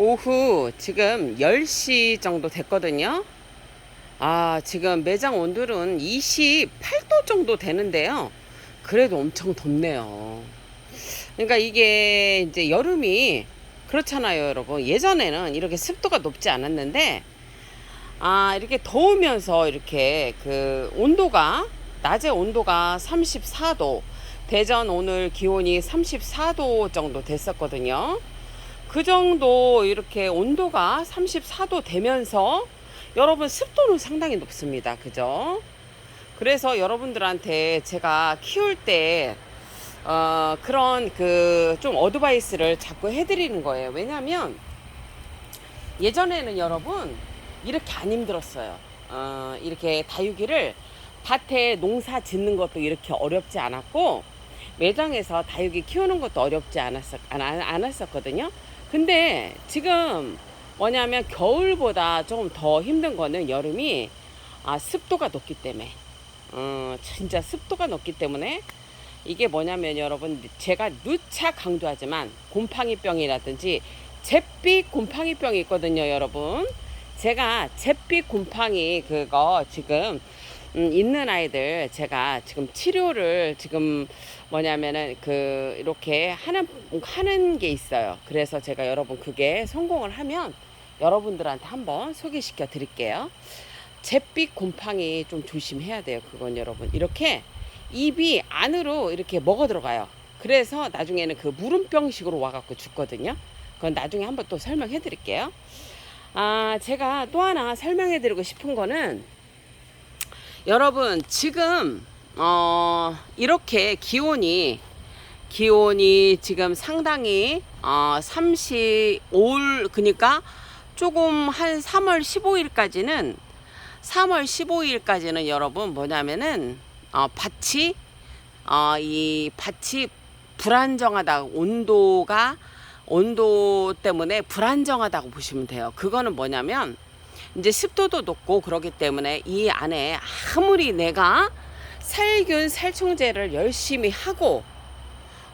오후 지금 10시 정도 됐거든요. 아, 지금 매장 온도는 28도 정도 되는데요. 그래도 엄청 덥네요. 그러니까 이게 이제 여름이 그렇잖아요, 여러분. 예전에는 이렇게 습도가 높지 않았는데, 아, 이렇게 더우면서 이렇게 그 온도가, 낮에 온도가 34도, 대전 오늘 기온이 34도 정도 됐었거든요. 그 정도 이렇게 온도가 34도 되면서 여러분 습도는 상당히 높습니다. 그죠? 그래서 여러분들한테 제가 키울 때 어, 그런 그 좀 어드바이스를 자꾸 해드리는 거예요. 왜냐면 예전에는 여러분 이렇게 안 힘들었어요. 어, 이렇게 다육이를 밭에 농사 짓는 것도 이렇게 어렵지 않았고 매장에서 다육이 키우는 것도 어렵지 않았었, 안, 않았었거든요. 근데 지금 뭐냐면 겨울보다 조금 더 힘든 거는 여름이 아, 습도가 높기 때문에. 어, 진짜 습도가 높기 때문에 이게 뭐냐면 여러분 제가 누차 강조하지만 곰팡이병이라든지 잿빛 곰팡이병이 있거든요 여러분. 제가 잿빛 곰팡이 그거 지금 음, 있는 아이들 제가 지금 치료를 지금 뭐냐면은 그 이렇게 하는 하는 게 있어요. 그래서 제가 여러분 그게 성공을 하면 여러분들한테 한번 소개시켜 드릴게요. 잿빛 곰팡이 좀 조심해야 돼요. 그건 여러분 이렇게 입이 안으로 이렇게 먹어 들어가요. 그래서 나중에는 그 물음병식으로 와갖고 죽거든요. 그건 나중에 한번 또 설명해 드릴게요. 아, 제가 또 하나 설명해 드리고 싶은 거는 여러분 지금 어 이렇게 기온이 기온이 지금 상당히 어 35일 그니까 조금 한 3월 15일까지는 3월 15일까지는 여러분 뭐냐면은 어 밭이 어이 밭이 불안정하다 온도가 온도 때문에 불안정하다고 보시면 돼요. 그거는 뭐냐면 이제 습도도 높고 그러기 때문에 이 안에 아무리 내가 살균 살충제를 열심히 하고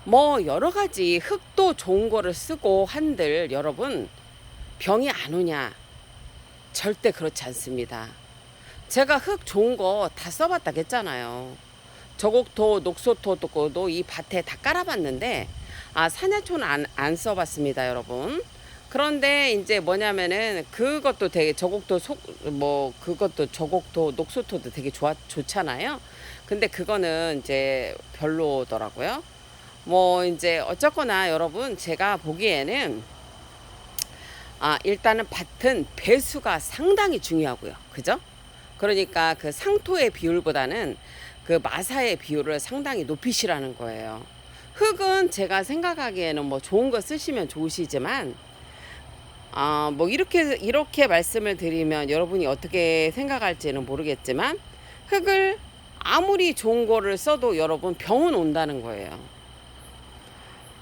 뭐 여러 가지 흙도 좋은 거를 쓰고 한들 여러분 병이 안 오냐 절대 그렇지 않습니다. 제가 흙 좋은 거 다 써봤다 했잖아요. 저곡토 녹소토도 이 밭에 다 깔아봤는데 아 산야초는 안, 안 써봤습니다 여러분. 그런데 이제 뭐냐면은 그것도 되게 저곡도 속 뭐 그것도 저곡도 녹소토도 되게 좋아 좋잖아요. 근데 그거는 이제 별로더라고요. 뭐 이제 어쨌거나 여러분 제가 보기에는 아 일단은 밭은 배수가 상당히 중요하고요. 그죠? 그러니까 그 상토의 비율보다는 그 마사의 비율을 상당히 높이시라는 거예요. 흙은 제가 생각하기에는 뭐 좋은 거 쓰시면 좋으시지만 아, 뭐 이렇게 이렇게 말씀을 드리면 여러분이 어떻게 생각할지는 모르겠지만 흙을 아무리 좋은 거를 써도 여러분 병은 온다는 거예요.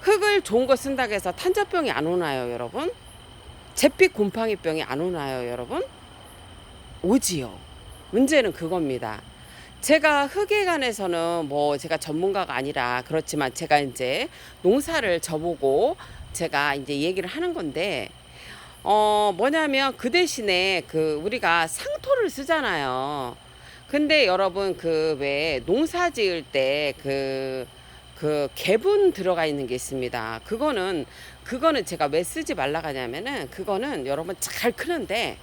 흙을 좋은 거 쓴다고 해서 탄저병이 안 오나요, 여러분? 잿빛 곰팡이 병이 안 오나요, 여러분? 오지요. 문제는 그겁니다. 제가 흙에 관해서는 뭐 제가 전문가가 아니라 그렇지만 제가 이제 농사를 저보고 제가 이제 얘기를 하는 건데 어 뭐냐면 그 대신에 그 우리가 상토를 쓰잖아요. 근데 여러분 그 왜 농사 지을 때그 그 개분 들어가 있는 게 있습니다. 그거는 그거는 제가 왜 쓰지 말라고 하냐면은 그거는 여러분 잘 크는데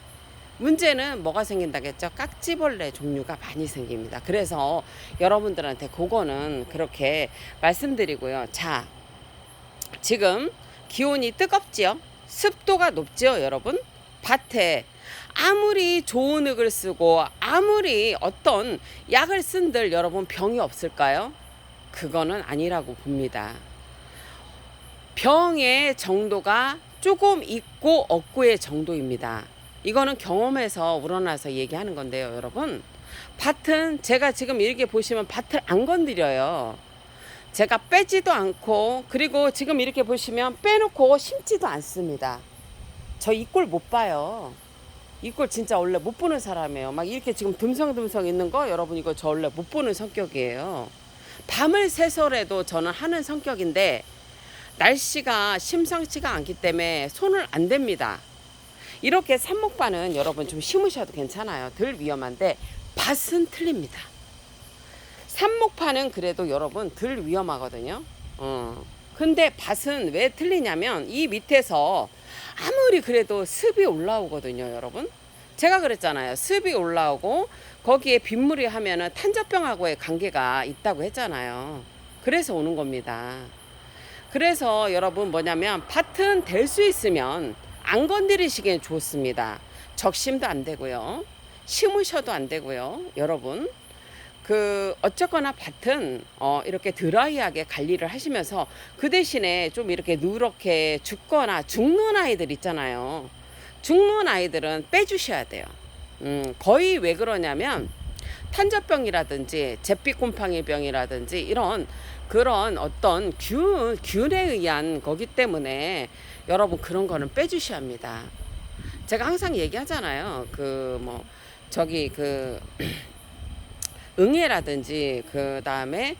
문제는 뭐가 생긴다겠죠? 깍지벌레 종류가 많이 생깁니다. 그래서 여러분들한테 그거는 그렇게 말씀드리고요. 자, 지금 기온이 뜨겁지요? 습도가 높지요, 여러분? 밭에 아무리 좋은 흙을 쓰고 아무리 어떤 약을 쓴들 여러분 병이 없을까요? 그거는 아니라고 봅니다. 병의 정도가 조금 있고 없고의 정도입니다. 이거는 경험에서 우러나서 얘기하는 건데요, 여러분. 밭은 제가 지금 이렇게 보시면 밭을 안 건드려요. 제가 빼지도 않고 그리고 지금 이렇게 보시면 빼놓고 심지도 않습니다. 저 이 꼴 못 봐요. 이 꼴 진짜 원래 못 보는 사람이에요. 막 이렇게 지금 듬성듬성 있는 거 여러분 이거 저 원래 못 보는 성격이에요. 밤을 새서라도 저는 하는 성격인데 날씨가 심상치가 않기 때문에 손을 안 댑니다. 이렇게 삽목반은 여러분 좀 심으셔도 괜찮아요. 덜 위험한데 밭은 틀립니다. 삽목파는 그래도 여러분 덜 위험하거든요. 어. 근데 밭은 왜 틀리냐면 이 밑에서 아무리 그래도 습이 올라오거든요, 여러분. 제가 그랬잖아요. 습이 올라오고 거기에 빗물이 하면은 탄저병하고의 관계가 있다고 했잖아요. 그래서 오는 겁니다. 그래서 여러분 뭐냐면 밭은 될 수 있으면 안 건드리시기엔 좋습니다. 적심도 안 되고요. 심으셔도 안 되고요. 여러분. 그 어쨌거나 밭은 어 이렇게 드라이하게 관리를 하시면서 그 대신에 좀 이렇게 누렇게 죽거나 죽는 아이들 있잖아요. 죽는 아이들은 빼주셔야 돼요. 음, 거의 왜 그러냐면 탄저병이라든지 잿빛곰팡이병이라든지 이런 그런 어떤 균 균에 의한 거기 때문에 여러분 그런 거는 빼주셔야 합니다. 제가 항상 얘기하잖아요. 그 뭐 저기 그 응애라든지 그 다음에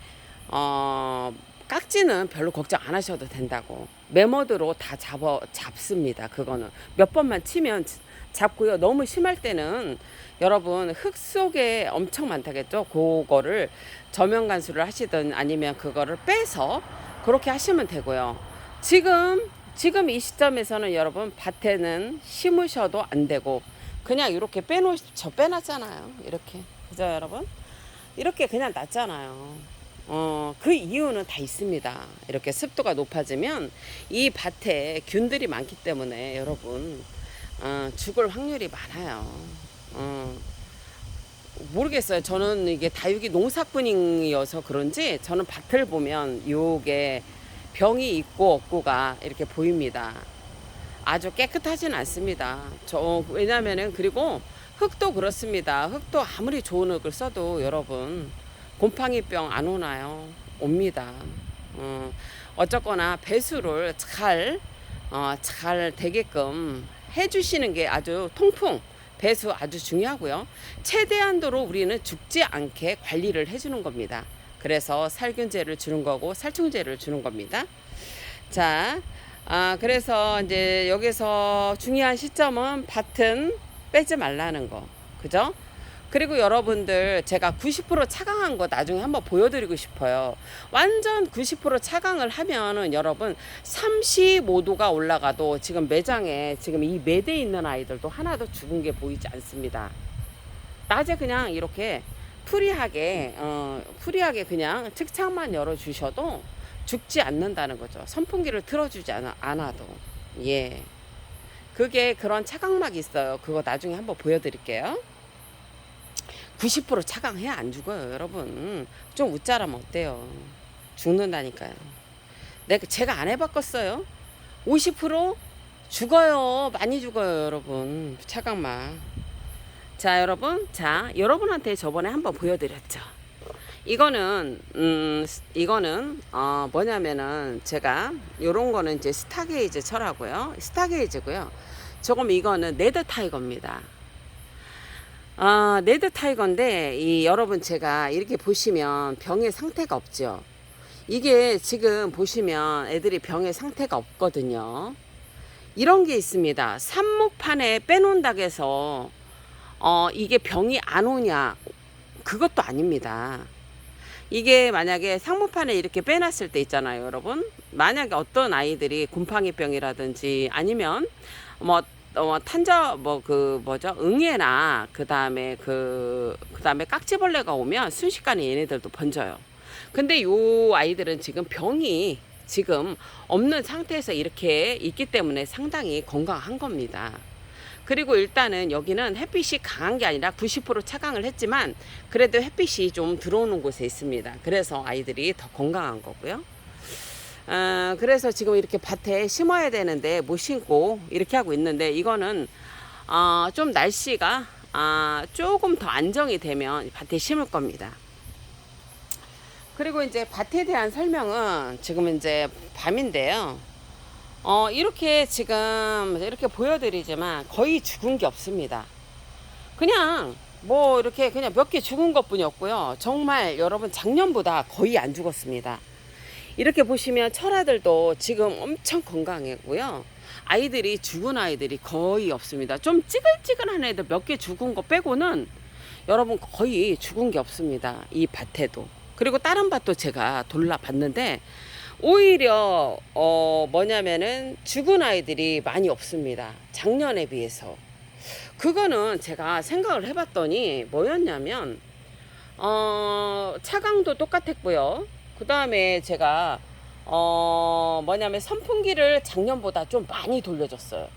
어 깍지는 별로 걱정 안 하셔도 된다고. 메모드로 다 잡아 잡습니다 그거는. 몇 번만 치면 잡고요. 너무 심할 때는 여러분 흙 속에 엄청 많다겠죠? 그거를 저면 간수를 하시든 아니면 그거를 빼서 그렇게 하시면 되고요. 지금 지금 이 시점에서는 여러분 밭에는 심으셔도 안 되고 그냥 이렇게 빼놓 저 빼놨잖아요. 이렇게. 그죠 여러분 이렇게 그냥 놨잖아요. 어, 그 이유는 다 있습니다. 이렇게 습도가 높아지면 이 밭에 균들이 많기 때문에 여러분, 어, 죽을 확률이 많아요. 어, 모르겠어요. 저는 이게 다육이 농사꾼이어서 그런지 저는 밭을 보면 요게 병이 있고 없고가 이렇게 보입니다. 아주 깨끗하진 않습니다. 저, 왜냐면은 그리고 흙도 그렇습니다. 흙도 아무리 좋은 흙을 써도 여러분 곰팡이병 안 오나요? 옵니다. 어, 어쨌거나 배수를 잘, 어, 잘 되게끔 해주시는 게 아주 통풍, 배수 아주 중요하고요. 최대한도로 우리는 죽지 않게 관리를 해주는 겁니다. 그래서 살균제를 주는 거고 살충제를 주는 겁니다. 자, 아, 그래서 이제 여기서 중요한 시점은 밭은 빼지 말라는 거. 그죠? 그리고 여러분들 제가 90% 차강한 거 나중에 한번 보여드리고 싶어요. 완전 90% 차강을 하면은 여러분 35도가 올라가도 지금 매장에 지금 이 매대 있는 아이들도 하나도 죽은 게 보이지 않습니다. 낮에 그냥 이렇게 프리하게 어, 프리하게 그냥 책창만 열어 주셔도 죽지 않는다는 거죠. 선풍기를 틀어주지 않아, 않아도 예. 그게 그런 차광막이 있어요. 그거 나중에 한번 보여드릴게요. 90% 차광해 안 죽어요, 여러분. 좀 웃자라면 어때요? 죽는다니까요. 내가 제가 안 해봤겠어요. 50% 죽어요, 많이 죽어요, 여러분. 차광막. 자, 여러분, 자, 여러분한테 저번에 한번 보여드렸죠. 이거는 음 이거는 어 뭐냐면은 제가 요런 거는 이제 스타게이즈 철하고요. 스타게이즈고요. 조금 이거는 네드 타이거입니다. 아 네드 타이거인데 이 여러분 제가 이렇게 보시면 병의 상태가 없죠. 이게 지금 보시면 애들이 병의 상태가 없거든요. 이런 게 있습니다. 삽목판에 빼놓는다고 해서 어 이게 병이 안 오냐 그것도 아닙니다 이게 만약에 상무판에 이렇게 빼놨을 때 있잖아요, 여러분. 만약에 어떤 아이들이 곰팡이병이라든지 아니면 뭐 어, 탄저 뭐 그 뭐죠 응애나 그 다음에 그 그다음에 깍지벌레가 오면 순식간에 얘네들도 번져요. 근데 요 아이들은 지금 병이 지금 없는 상태에서 이렇게 있기 때문에 상당히 건강한 겁니다. 그리고 일단은 여기는 햇빛이 강한 게 아니라 90% 차광을 했지만 그래도 햇빛이 좀 들어오는 곳에 있습니다. 그래서 아이들이 더 건강한 거고요. 어, 그래서 지금 이렇게 밭에 심어야 되는데 못 심고 이렇게 하고 있는데 이거는 어, 좀 날씨가 아, 조금 더 안정이 되면 밭에 심을 겁니다. 그리고 이제 밭에 대한 설명은 지금 이제 밤인데요. 어, 이렇게 지금 이렇게 보여드리지만 거의 죽은 게 없습니다. 그냥 뭐 이렇게 그냥 몇 개 죽은 것 뿐이었고요. 정말 여러분 작년보다 거의 안 죽었습니다. 이렇게 보시면 철아들도 지금 엄청 건강하고요. 아이들이 죽은 아이들이 거의 없습니다. 좀 찌글찌글한 애들 몇 개 죽은 거 빼고는 여러분 거의 죽은 게 없습니다. 이 밭에도. 그리고 다른 밭도 제가 돌아봤는데 오히려 어 뭐냐면은 죽은 아이들이 많이 없습니다. 작년에 비해서. 그거는 제가 생각을 해봤더니 뭐였냐면 어 차강도 똑같았고요. 그 다음에 제가 어 뭐냐면 선풍기를 작년보다 좀 많이 돌려줬어요.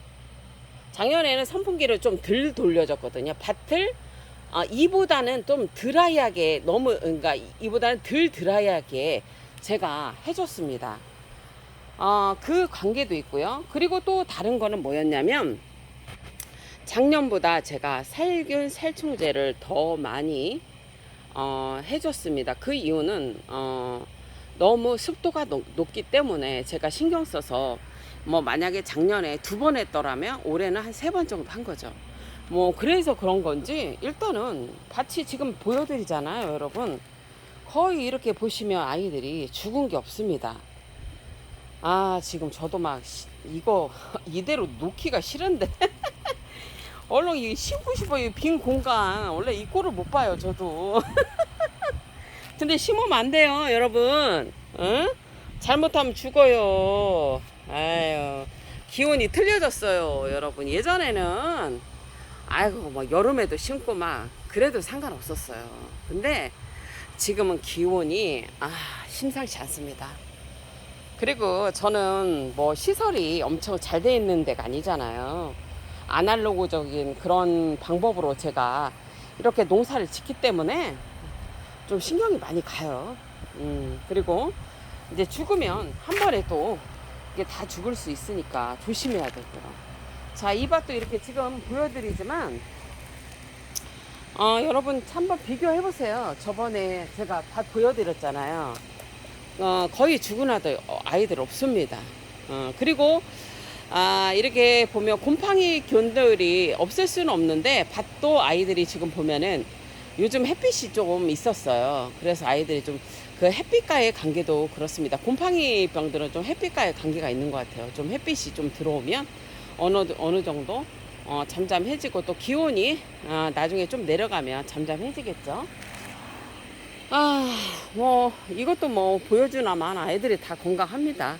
작년에는 선풍기를 좀 덜 돌려줬거든요. 밭을 아, 이보다는 좀 드라이하게 너무 그러니까 이보다는 덜 드라이하게 제가 해줬습니다. 어, 그 관계도 있고요. 그리고 또 다른 거는 뭐였냐면 작년보다 제가 살균 살충제를 더 많이 어, 해줬습니다. 그 이유는 어, 너무 습도가 높, 높기 때문에 제가 신경 써서 뭐 만약에 작년에 두 번 했더라면 올해는 한 세 번 정도 한 거죠. 뭐 그래서 그런 건지 일단은 밭이 지금 보여드리잖아요, 여러분. 거의 이렇게 보시면 아이들이 죽은 게 없습니다. 아 지금 저도 막 시- 이거 이대로 놓기가 싫은데. 얼른 이 심고 싶어요 이빈 공간. 원래 이 꼴을 못 봐요 저도. 근데 심으면 안 돼요 여러분. 응? 잘못하면 죽어요. 아유 기온이 틀려졌어요 여러분. 예전에는 아이고 뭐 여름에도 심고 막 그래도 상관없었어요. 근데 지금은 기온이 아 심상치 않습니다 그리고 저는 뭐 시설이 엄청 잘 돼 있는 데가 아니잖아요. 아날로그적인 그런 방법으로 제가 이렇게 농사를 짓기 때문에 좀 신경이 많이 가요. 음, 그리고 이제 죽으면 한 번에 또 이게 다 죽을 수 있으니까 조심해야 되고요. 자, 이 밭도 이렇게 지금 보여드리지만, 어, 여러분 한번 비교해 보세요. 저번에 제가 밭 보여드렸잖아요. 어, 거의 죽은 아들, 어, 아이들 없습니다. 어, 그리고 아, 이렇게 보면 곰팡이 균들이 없을 수는 없는데 밭도 아이들이 지금 보면은 요즘 햇빛이 조금 있었어요. 그래서 아이들이 좀 그 햇빛과의 관계도 그렇습니다. 곰팡이 병들은 좀 햇빛과의 관계가 있는 것 같아요. 좀 햇빛이 좀 들어오면 어느 어느 정도 어, 잠잠해지고 또 기온이 아, 나중에 좀 내려가면 잠잠해지겠죠. 아, 뭐, 이것도 뭐, 보여주나만 아이들이 다 건강합니다.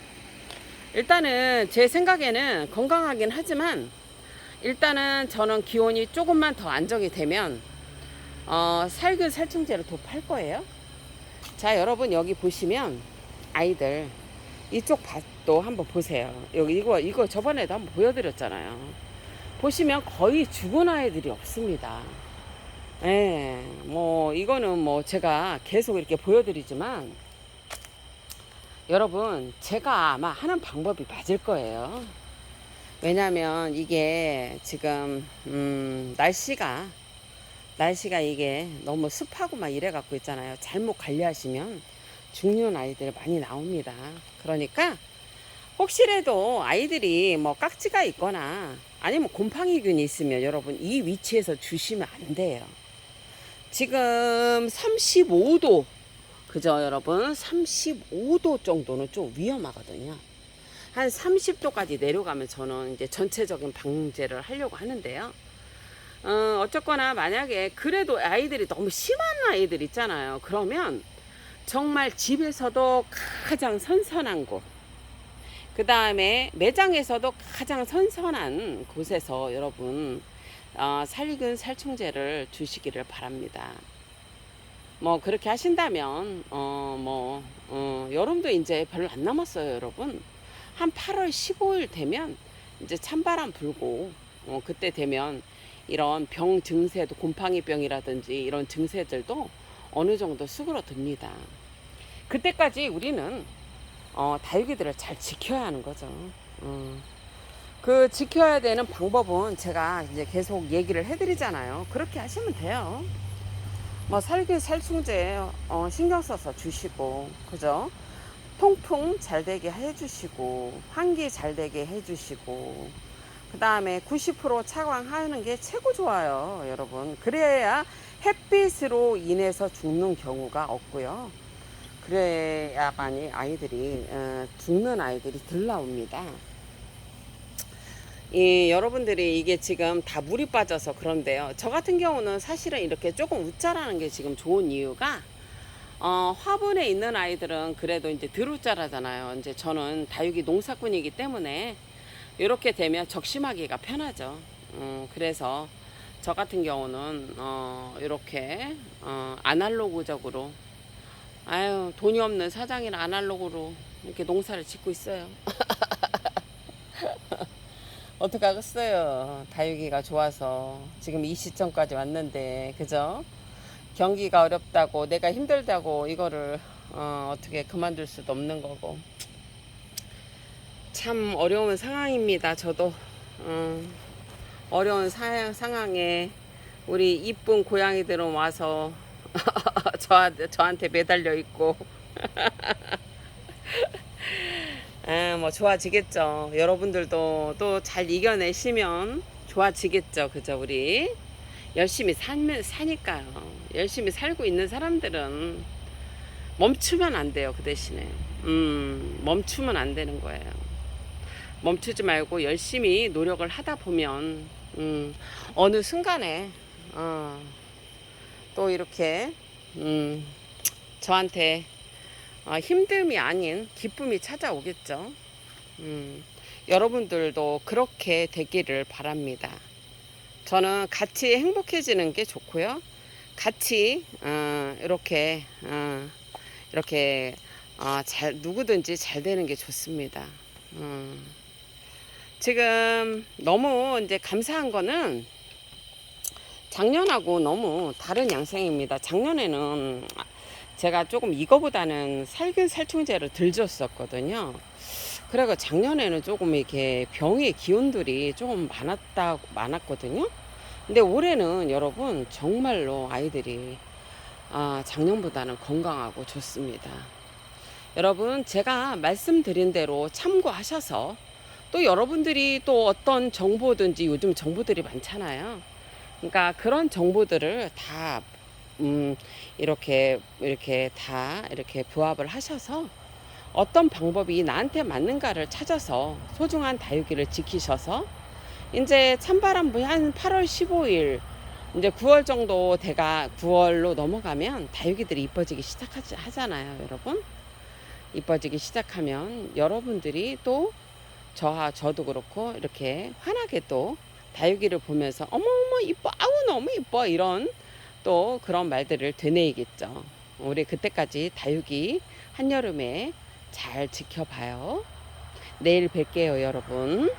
일단은 제 생각에는 건강하긴 하지만, 일단은 저는 기온이 조금만 더 안정이 되면, 어, 살균 살충제를 더 팔 거예요. 자, 여러분, 여기 보시면, 아이들, 이쪽 밭도 한번 보세요. 여기, 이거, 이거 저번에도 한번 보여드렸잖아요. 보시면 거의 죽은 아이들이 없습니다. 예, 뭐, 이거는 뭐 제가 계속 이렇게 보여드리지만, 여러분, 제가 아마 하는 방법이 맞을 거예요. 왜냐면 이게 지금, 음, 날씨가, 날씨가 이게 너무 습하고 막 이래 갖고 있잖아요. 잘못 관리하시면 죽는 아이들 많이 나옵니다. 그러니까, 혹시라도 아이들이 뭐 깍지가 있거나 아니면 곰팡이균이 있으면 여러분 이 위치에서 주시면 안 돼요. 지금 35도 그죠 여러분? 35도 정도는 좀 위험하거든요. 한 30도까지 내려가면 저는 이제 전체적인 방제를 하려고 하는데요. 어, 어쨌거나 만약에 그래도 아이들이 너무 심한 아이들 있잖아요. 그러면 정말 집에서도 가장 선선한 곳 그 다음에 매장에서도 가장 선선한 곳에서 여러분 어, 살균 살충제를 주시기를 바랍니다. 뭐 그렇게 하신다면 어뭐 어, 여름도 이제 별로 안 남았어요, 여러분. 한 8월 15일 되면 이제 찬바람 불고 어, 그때 되면 이런 병 증세도 곰팡이병이라든지 이런 증세들도 어느 정도 수그러듭니다. 그때까지 우리는 어, 다육이들을 잘 지켜야 하는 거죠. 어. 그 지켜야 되는 방법은 제가 이제 계속 얘기를 해드리잖아요. 그렇게 하시면 돼요. 뭐 살균 살충제 어, 신경 써서 주시고 그죠? 통풍 잘 되게 해주시고 환기 잘 되게 해주시고 그 다음에 90% 차광하는 게 최고 좋아요, 여러분. 그래야 햇빛으로 인해서 죽는 경우가 없고요. 그래야만이 아이들이 어, 죽는 아이들이 덜 나옵니다. 이 여러분들이 이게 지금 다 물이 빠져서 그런데요. 저 같은 경우는 사실은 이렇게 조금 웃자라는 게 지금 좋은 이유가 어, 화분에 있는 아이들은 그래도 이제 드루자라잖아요. 이제 저는 다육이 농사꾼이기 때문에 이렇게 되면 적심하기가 편하죠. 어, 그래서 저 같은 경우는 어, 이렇게 어, 아날로그적으로 아유 돈이 없는 사장이라 아날로그로 이렇게 농사를 짓고 있어요. 어떡하겠어요. 다육이가 좋아서 지금 이 시점까지 왔는데 그죠? 경기가 어렵다고 내가 힘들다고 이거를 어, 어떻게 그만둘 수도 없는 거고 참 어려운 상황입니다. 저도 어, 어려운 사, 상황에 우리 이쁜 고양이들은 와서 저한테, 저한테 매달려 있고 아, 뭐 좋아지겠죠. 여러분들도 또 잘 이겨내시면 좋아지겠죠. 그죠, 우리? 열심히 살면 사니까요. 열심히 살고 있는 사람들은 멈추면 안 돼요. 그 대신에. 음, 멈추면 안 되는 거예요. 멈추지 말고 열심히 노력을 하다 보면, 음, 어느 순간에, 어, 또 이렇게, 음, 저한테 어, 힘듦이 아닌 기쁨이 찾아오겠죠. 음, 여러분들도 그렇게 되기를 바랍니다. 저는 같이 행복해지는 게 좋고요. 같이 어, 이렇게 어, 이렇게 어, 잘 누구든지 잘 되는 게 좋습니다. 음. 지금 너무 이제 감사한 거는 작년하고 너무 다른 양상입니다. 작년에는 제가 조금 이거보다는 살균 살충제를 덜 줬었거든요. 그래가 작년에는 조금 이렇게 병의 기운들이 조금 많았다 많았거든요. 근데 올해는 여러분 정말로 아이들이 아, 작년보다는 건강하고 좋습니다. 여러분 제가 말씀드린 대로 참고하셔서 또 여러분들이 또 어떤 정보든지 요즘 정보들이 많잖아요. 그러니까 그런 정보들을 다 음, 이렇게 이렇게 다 이렇게 부합을 하셔서 어떤 방법이 나한테 맞는가를 찾아서 소중한 다육이를 지키셔서 이제 찬바람 한 8월 15일 이제 9월 정도 돼가 9월로 넘어가면 다육이들이 이뻐지기 시작하잖아요, 여러분. 이뻐지기 시작하면 여러분들이 또 저와 저도 그렇고 이렇게 환하게 또 다육이를 보면서 어머어머 이뻐 아우 너무 이뻐 이런 또 그런 말들을 되뇌이겠죠. 우리 그때까지 다육이 한여름에 잘 지켜봐요. 내일 뵐게요, 여러분.